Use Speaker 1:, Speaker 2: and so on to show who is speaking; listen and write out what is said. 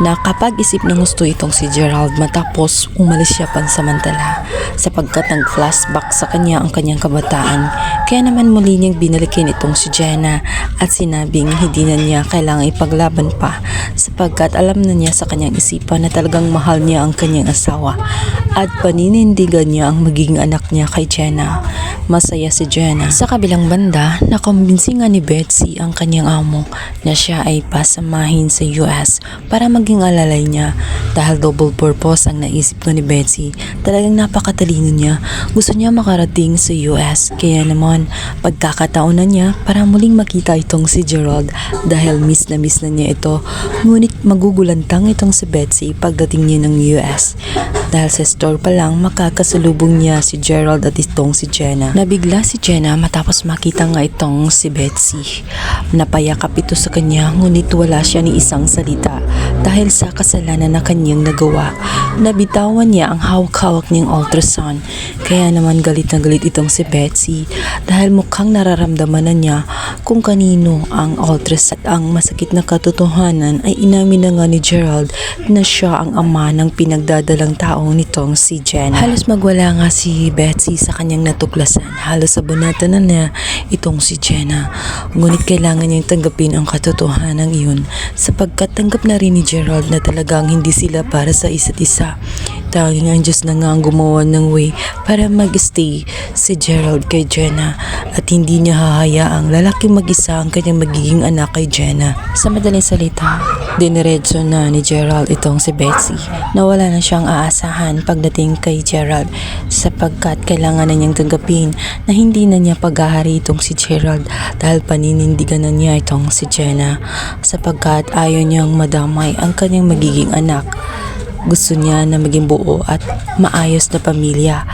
Speaker 1: Nakapag-isip ng gusto itong si Gerald matapos umalis siya pansamantala sapagkat nag-flashback sa kanya ang kanyang kabataan. Kaya naman muli niyang binalikin itong si Jenna at sinabing hindi na niya kailangang ipaglaban pa sapagkat alam na niya sa kanyang isipan na talagang mahal niya ang kanyang asawa at paninindigan niya ang magiging anak niya kay Jenna. Masaya si Jenna. Sa kabilang banda, nakumbinsi nga ni Betsy ang kanyang amo na siya ay pasamahin sa US para maging alalay niya dahil double purpose ang naisip ko ni Betsy. Talagang napakatalino niya. Gusto niya makarating sa US kaya naman pagkakataon na niya para muling makita itong si Gerald dahil miss na miss na niya ito. Ngunit magugulantang itong si Betsy pagdating niya ng US. Dahil sa store pa lang makakasalubong niya si Gerald at itong si Jenna. Nabigla si Jenna matapos makita nga itong si Betsy. Napayakap ito sa kanya ngunit wala siya ni isang salita dahil sa kasalanan na kanyang nagawa. Nabitawan niya ang hawak-hawak niyang ultrasound kaya naman galit na galit itong si Betsy dahil mukhang nararamdaman na niya kung kanino ang ultrasound. Ang masakit na katotohanan ay inamin na nga ni Gerald na siya ang ama ng pinagdadalang tao nitong si Jenna. Halos magwala nga si Betsy sa kanyang natuklasan. Halos abonata na niya itong si Jenna. Ngunit kailangan niyang tanggapin ang katotohanan iyon sapagkat tanggap na rin ni Gerald na talagang hindi sila para sa isa't isa. Tanging ang Diyos na nga ang gumawa ng way para mag-stay si Gerald kay Jenna at hindi niya hahayaang lalaking mag-isa ang kanyang magiging anak kay Jenna. Sa madaling salita, diniretso na ni Gerald itong si Betsy na wala na siyang aasahan pagdating kay Gerald sapagkat kailangan na niyang tanggapin na hindi na niya paghahari itong si Gerald dahil paninindigan na niya itong si Jenna sapagkat ayaw niyang madamay ang kanyang magiging anak. Gusto niya na maging buo at maayos na pamilya